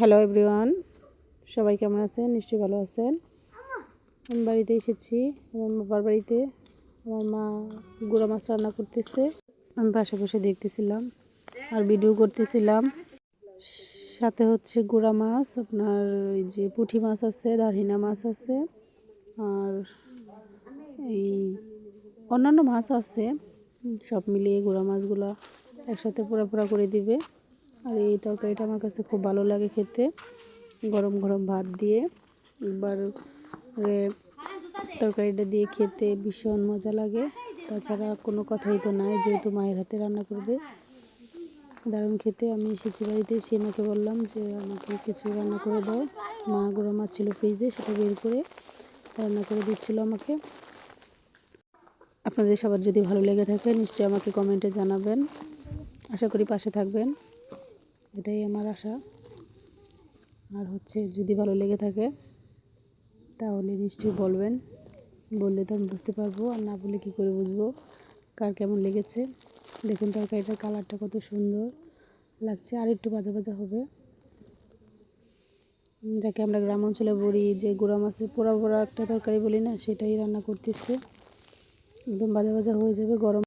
Hello everyone সবাই কেমন আছেন? নিশ্চয়ই ভালো আছেন। আমি বাড়িতে এসেছি। আমার বাবার বাড়িতে আমার মা গুঁড়া মাছ রান্না করতেছে। আমি পাশে বসে দেখতেছিলাম আর ভিডিও করতেছিলাম। সাথে হচ্ছে গুঁড়া মাছ, আপনার এই যে পুঁটি মাছ আছে, দারহিনা মাছ আছে, আর এই অন্যান্য মাছ আছে। সব মিলিয়ে গুঁড়া মাছগুলো একসাথে পোড়া পোড়া করে দিবে। আর এই তরকারিটা আমার কাছে খুব ভালো লাগে খেতে। গরম গরম ভাত দিয়ে। একবার তরকারিটা দিয়ে খেতে ভীষণ মজা লাগে। তাছাড়া কোনো কথাই তো নাই, যেহেতু মায়ের হাতে রান্না করবে। দারুণ খেতে। আমি এসেছি বাড়িতে সে মাকে বললাম যে, আমাকে কিছু রান্না করে দাও। মা গরম মাছ ছিল ফ্রিজে সেটা বের করে রান্না করে দিচ্ছিল আমাকে। আপনাদের সবার যদি ভালো লেগে থাকে, নিশ্চয়ই আমাকে কমেন্টে জানাবেন। আশা করি পাশে থাকবেন। এটাই আমার আশা। আর হচ্ছে যদি ভালো লেগে থাকে, তাহলে নিশ্চয়ই বলবেন। বললে তো আমি বুঝতে পারব, আর না বলে কী করে বুঝব? কার কেমন লেগেছে? দেখুন তরকারিটার কালারটা কত সুন্দর লাগছে, আর একটু ভাজা ভাজা হবে। যাকে আমরা গ্রাম অঞ্চলে বলি, যে গুঁড়া মাছের পোড়া পোড়া একটা তরকারি বলি না, সেটাই রান্না করতেছে। একদম ভাজা ভাজা হয়ে যাবে, গরম